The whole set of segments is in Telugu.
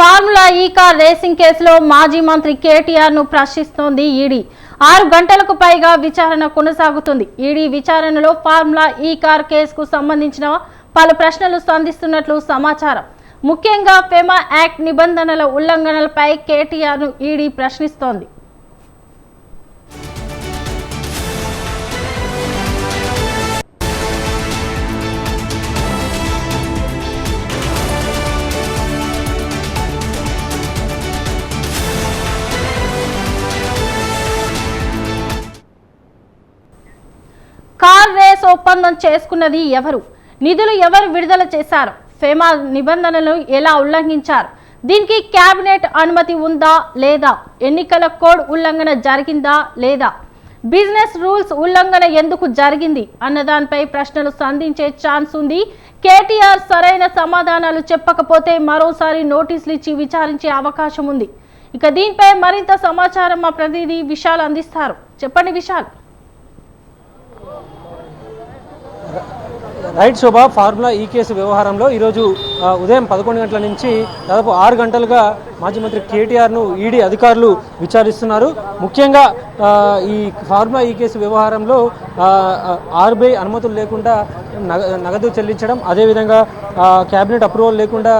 ఫార్ములా ఈ కార్ రేసింగ్ కేసులో మాజీ మంత్రి కేటీఆర్ను ప్రశ్నిస్తోంది ఈడీ. ఆరు గంటలకు పైగా విచారణ కొనసాగుతుంది. ఈడీ విచారణలో ఫార్ములా ఈ కార్ కేసుకు సంబంధించిన పలు ప్రశ్నలు సంధిస్తున్నట్లు సమాచారం. ముఖ్యంగా ఫెమా యాక్ట్ నిబంధనల ఉల్లంఘనలపై కేటీఆర్ను ఈడీ ప్రశ్నిస్తోంది. ఒప్పందం చేసుకున్నది ఎవరు? నిధులు ఎవరు విడుదల చేశారు? ఫేమా నిబంధనలు ఎలా ఉల్లంఘించారు? దీనికి కేబినెట్ అనుమతి ఉందా లేదా? ఎన్నికల కోడ్ ఉల్లంఘన జరిగిందా లేదా? బిజినెస్ రూల్స్ ఉల్లంఘన ఎందుకు జరిగింది? అన్న దానిపై ప్రశ్నలు సంధించే ఛాన్స్ ఉంది. కేటీఆర్ సరైన సమాధానాలు చెప్పకపోతే మరోసారి నోటీసులు ఇచ్చి విచారించే అవకాశం ఉంది. ఇక దీనిపై మరింత సమాచారం మా ప్రతినిధి విశాల్ అందిస్తారు. చెప్పండి Vishal. Right Shobha formula E case వ్యవహారంలో ఈరోజు ఉదయం పదకొండు గంటల నుంచి దాదాపు ఆరు గంటలుగా మాజీ మంత్రి కేటీఆర్ను ఈడీ అధికారులు విచారిస్తున్నారు. ముఖ్యంగా ఈ ఫార్ములా ఈ కేసు వ్యవహారంలో ఆర్బీఐ అనుమతులు లేకుండా నగ- నగదు చెల్లించడం అదేవిధంగా క్యాబినెట్ అప్రూవల్ లేకుండా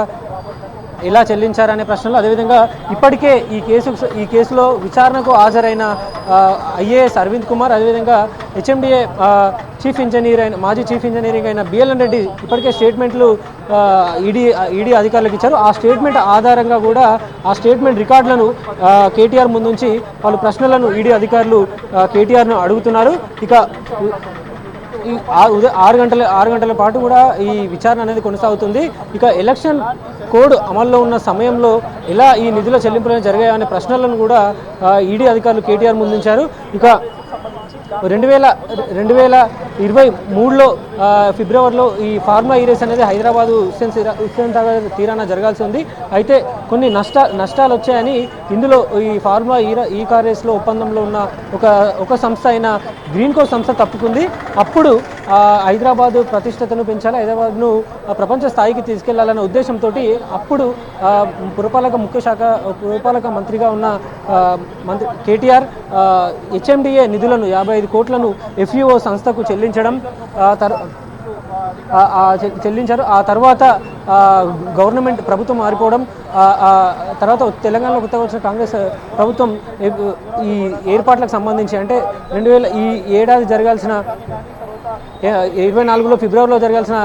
ఎలా చెల్లించారనే ప్రశ్నలు అదేవిధంగా ఇప్పటికే ఈ కేసు ఈ కేసులో విచారణకు హాజరైన ఐఏఎస్ అరవింద్ కుమార్ అదేవిధంగా హెచ్ఎండిఏ చీఫ్ ఇంజనీర్ అయిన మాజీ చీఫ్ ఇంజనీరింగ్ అయిన బిఎల్ఎన్ రెడ్డి ఇప్పటికే స్టేట్మెంట్లు ఈడీ ఈడీ అధికారులకు ఇచ్చారు. ఆ స్టేట్మెంట్ ఆధారంగా కూడా ఆ స్టేట్మెంట్ రికార్డులను కేటీఆర్ ముందుంచి వాళ్ళు ప్రశ్నలను ఈడీ అధికారులు కేటీఆర్ను అడుగుతున్నారు. ఇక ఉదయం ఆరు గంటల ఆరు గంటల పాటు కూడా ఈ విచారణ అనేది కొనసాగుతుంది. ఇక ఎలక్షన్ కోడ్ అమల్లో ఉన్న సమయంలో ఎలా ఈ నిధుల చెల్లింపులు జరిగాయనే ప్రశ్నలను కూడా ఈడీ అధికారులు కేటీఆర్ ముందుంచారు. ఇక రెండు వేల రెండు వేల ఇరవై మూడులో ఫిబ్రవరిలో ఈ ఫార్మా ఈ రేస్ అనేది హైదరాబాదు హుస్సేన్ హుస్సేన్ సాగర్ తీరాన జరగాల్సి ఉంది. అయితే కొన్ని నష్ట నష్టాలు వచ్చాయని ఇందులో ఈ ఫార్మా ఈ ఈ కార్ రేస్లో ఒప్పందంలో ఉన్న ఒక ఒక సంస్థ అయిన గ్రీన్ కో సంస్థ తప్పుకుంది. అప్పుడు హైదరాబాద్ ప్రతిష్టతను పెంచాలి హైదరాబాద్ను ప్రపంచ స్థాయికి తీసుకెళ్ళాలనే ఉద్దేశంతో అప్పుడు పురపాలక ముఖ్య శాఖ పురపాలక మంత్రిగా ఉన్న మంత్రి కేటీఆర్ హెచ్ఎండిఏ నిధులను యాభై ఐదు కోట్లను ఎఫ్ఈఓ సంస్థకు చెల్లించడం తర్ చెల్లించారు. ఆ తర్వాత గవర్నమెంట్ ప్రభుత్వం మారిపోవడం తర్వాత తెలంగాణలో కొత్తగా వచ్చిన కాంగ్రెస్ ప్రభుత్వం ఏ- ఈ ఏర్పాట్లకు సంబంధించి అంటే రెండు వేల ఈ ఏడాది జరగాల్సిన ఇరవై నాలుగులో ఫిబ్రవరిలో జరగాల్సిన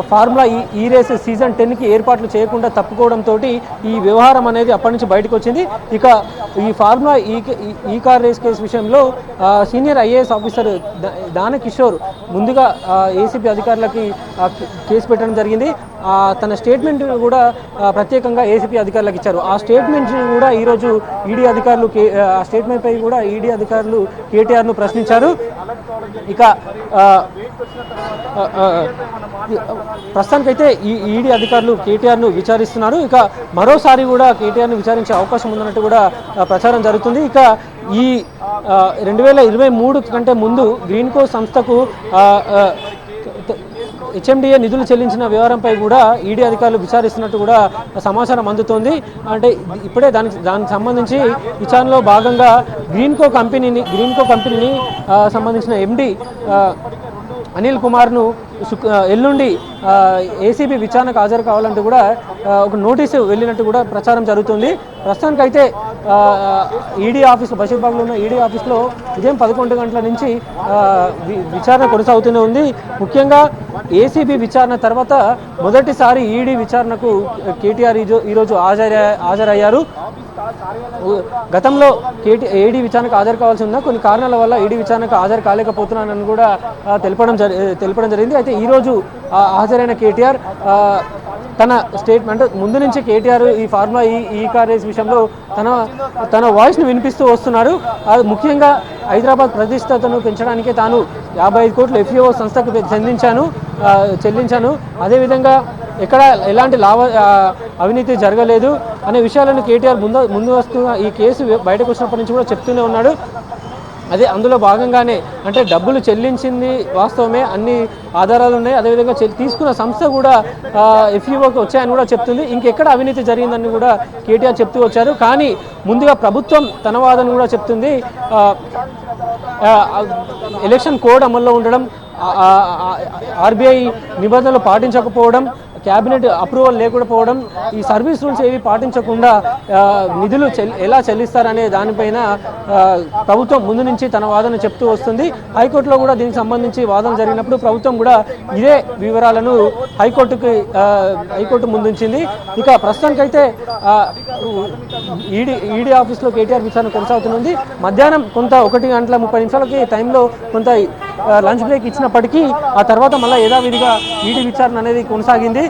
ఫార్ములా ఈ ఈ రేస్ సీజన్ టెన్కి ఏర్పాట్లు చేయకుండా తప్పుకోవడంతో ఈ వ్యవహారం అనేది అప్పటి నుంచి బయటకు వచ్చింది. ఇక ఈ formula E E- car race case విషయంలో senior IAS officer Danakishore Dana Kishore ముందుగా ఏసీపీ అధికారులకి కేసు పెట్టడం జరిగింది. తన స్టేట్మెంట్ కూడా ప్రత్యేకంగా ఏసీపీ అధికారులకు ఇచ్చారు. ఆ స్టేట్మెంట్ కూడా ఈరోజు ఈడీ అధికారులు కే- ఆ స్టేట్మెంట్ పై కూడా ఈడీ అధికారులు కేటీఆర్ను ప్రశ్నించారు. ఇక ప్రస్తుతానికైతే ఈ ఈడీ అధికారులు కేటీఆర్ను విచారిస్తున్నారు. ఇక మరోసారి కూడా కేటీఆర్ను విచారించే అవకాశం ఉందన్నట్టు కూడా ప్రచారం జరుగుతుంది. ఇక ఈ రెండు వేల ఇరవై మూడు కంటే ముందు గ్రీన్కో సంస్థకు హెచ్ఎండిఏ నిధులు చెల్లించిన వ్యవహారంపై కూడా ఈడీ అధికారులు విచారిస్తున్నట్టు కూడా సమాచారం అందుతోంది. అంటే ఇప్పుడే దానికి దానికి సంబంధించి విచారణలో భాగంగా గ్రీన్కో కంపెనీని గ్రీన్కో కంపెనీని సంబంధించిన ఎండి అనిల్ కుమార్ను ఎల్లుండి ఏసీబీ విచారణకు హాజరు కావాలంటూ కూడా ఒక నోటీసు వెళ్ళినట్టు కూడా ప్రచారం జరుగుతుంది. ప్రస్తుతానికైతే ఈడీ ఆఫీస్ బషీర్బాగ్లో ఉన్న ఈడీ ఆఫీస్లో ఉదయం పదకొండు గంటల నుంచి విచారణ కొనసాగుతూనే ఉంది. ముఖ్యంగా ఏసీబీ విచారణ తర్వాత మొదటిసారి ఈడీ విచారణకు కేటీఆర్ ఈరోజు హాజరయ్యారు. గతంలో కేటీ ఏడీ విచారణకు హాజరు కావాల్సి ఉన్న కొన్ని కారణాల వల్ల ఈడీ విచారణకు హాజరు కాలేకపోతున్నానని కూడా తెలపడం జరి తెలపడం జరిగింది. అయితే ఈరోజు హాజరైన కేటీఆర్ తన స్టేట్మెంట్ ముందు నుంచి కేటీఆర్ ఈ ఫార్ములా ఈ ఈ కార్ రేస్ విషయంలో తన తన వాయిస్ను వినిపిస్తూ వస్తున్నారు. అది ముఖ్యంగా హైదరాబాద్ ప్రతిష్టతను పెంచడానికే తాను యాభై ఐదు కోట్లు ఎఫ్ఈఓ సంస్థకు చెందించాను చెల్లించాను. అదేవిధంగా ఎక్కడ ఎలాంటి లాభ అవినీతి జరగలేదు అనే విషయాలను కేటీఆర్ ముందు ముందు వస్తున్న ఈ కేసు బయటకు వచ్చినప్పటి నుంచి కూడా చెప్తూనే ఉన్నాడు. అదే అందులో భాగంగానే అంటే డబ్బులు చెల్లించింది వాస్తవమే అన్ని ఆధారాలు ఉన్నాయి. అదేవిధంగా తీసుకున్న సంస్థ కూడా ఎఫ్ఈఓకి వచ్చాయని కూడా చెప్తుంది. ఇంకెక్కడ అవినీతి జరిగిందని కూడా కేటీఆర్ చెప్తూ వచ్చారు. కానీ ముందుగా ప్రభుత్వం తన వాదన కూడా చెప్తుంది. ఎలక్షన్ కోడ్ అమల్లో ఉండడం ఆర్బీఐ నిబంధనలు పాటించకపోవడం క్యాబినెట్ అప్రూవల్ లేకపోవడం ఈ సర్వీస్ రూల్స్ ఏవి పాటించకుండా నిధులు ఎలా చెల్లిస్తారనే దానిపైన ప్రభుత్వం ముందు నుంచి తన వాదన చెప్తూ వస్తుంది. హైకోర్టులో కూడా దీనికి సంబంధించి వాదన జరిగినప్పుడు ప్రభుత్వం కూడా ఇదే వివరాలను హైకోర్టుకి హైకోర్టు ముందుంచింది. ఇక ప్రస్తుతానికైతే ఈడీ ఈడీ ఆఫీస్లో కేటీఆర్ విచారణ కొనసాగుతుంది మధ్యాహ్నం కొంత ఒకటి గంటల ముప్పై నిమిషాలకి టైంలో కొంత లంచ్ బ్రేక్ ఇచ్చినప్పటికీ ఆ తర్వాత మళ్ళీ యథావిధిగా ఈడీ విచారణ అనేది కొనసాగింది.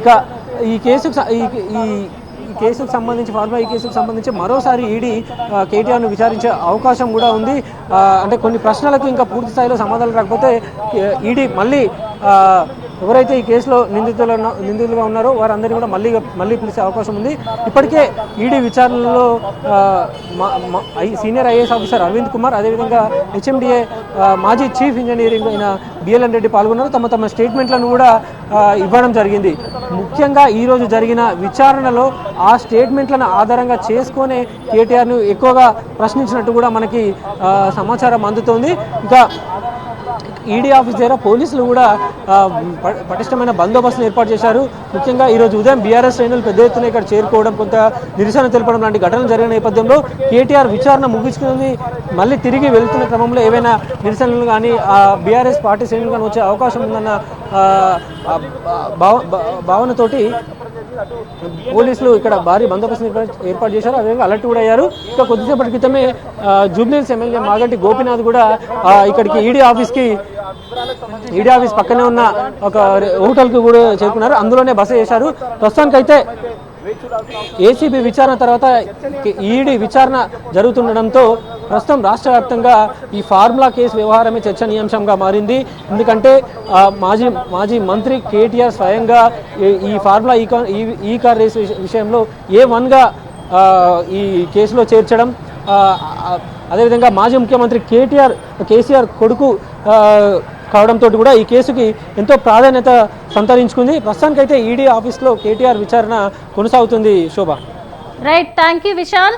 ఇక ఈ కేసుకు ఈ ఈ కేసుకు సంబంధించి ఫార్మా ఈ కేసుకు సంబంధించి మరోసారి ఈడీ కేటీఆర్ను విచారించే అవకాశం కూడా ఉంది. అంటే కొన్ని ప్రశ్నలకు ఇంకా పూర్తి స్థాయిలో సమాధానం రాకపోతే ఈడీ మళ్ళీ ఎవరైతే ఈ కేసులో నిందితులు నిందితులుగా ఉన్నారో వారందరినీ కూడా మళ్ళీ మళ్ళీ పిలిచే అవకాశం ఉంది. ఇప్పటికే ఈడీ విచారణలో మా- I- senior IAS officer Arvind Kumar అదేవిధంగా హెచ్ఎండిఏ మాజీ చీఫ్ ఇంజనీరింగ్ అయిన బిఎల్ఎన్ రెడ్డి పాల్గొన్నారు. తమ తమ స్టేట్మెంట్లను కూడా ఇవ్వడం జరిగింది. ముఖ్యంగా ఈరోజు జరిగిన విచారణలో ఆ స్టేట్మెంట్లను ఆధారంగా చేసుకునే కేటీఆర్ను ఎక్కువగా ప్రశ్నించినట్టు కూడా మనకి సమాచారం అందుతోంది. ఇంకా ఈడీ ఆఫీస్ దగ్గర పోలీసులు కూడా ప- పటిష్టమైన బందోబస్తును ఏర్పాటు చేశారు. ముఖ్యంగా ఈరోజు ఉదయం బీఆర్ఎస్ శ్రేణులు పెద్ద ఎత్తున ఇక్కడ చేరుకోవడం కొంత నిరసన తెలపడం లాంటి ఘటనలు జరిగిన నేపథ్యంలో కేటీఆర్ విచారణ ముగించుకుని మళ్ళీ తిరిగి వెళ్తున్న క్రమంలో ఏవైనా నిరసనలు కానీ ఆ బీఆర్ఎస్ పార్టీ శ్రేణులు కానీ వచ్చే అవకాశం ఉందన్న భావ భావనతోటి పోలీసులు ఇక్కడ భారీ బందోబస్తు ఏర్పాటు- ఏర్పాటు చేశారు. అదేవిధంగా అలర్ట్ కూడా అయ్యారు. ఇంకా కొద్దిసేపటి క్రితమే జూబ్లీస్ ఎమ్మెల్యే మాగంటి గోపీనాథ్ కూడా ఇక్కడికి ఈడీ ఆఫీస్కి ఈడీ ఆఫీస్ పక్కనే ఉన్న ఒక హోటల్ హోటల్కి కూడా చేరుకున్నారు. అందులోనే బస చేశారు. ప్రస్తుతానికైతే ఏసీబీ విచారణ తర్వాత ఈడీ విచారణ జరుగుతుండడంతో ప్రస్తుతం రాష్ట్ర వ్యాప్తంగా ఈ ఫార్ములా కేసు వ్యవహారమే చర్చనీయాంశంగా మారింది. ఎందుకంటే మాజీ మాజీ మంత్రి కేటీఆర్ స్వయంగా ఈ- ఫార్ములా ఈ ఈ- కార్ రేస్ విషయంలో ఏ వన్గా ఈ కేసులో చేర్చడం అదేవిధంగా మాజీ ముఖ్యమంత్రి కేటీఆర్ కేసీఆర్ కొడుకు కావడంతో కూడా ఈ కేసుకి ఎంతో ప్రాధాన్యత సంతరించుకుంది. ప్రస్తుతానికైతే ఈడీ ఆఫీస్లో కేటీఆర్ విచారణ కొనసాగుతుంది. Shobha. Right thank you Vishal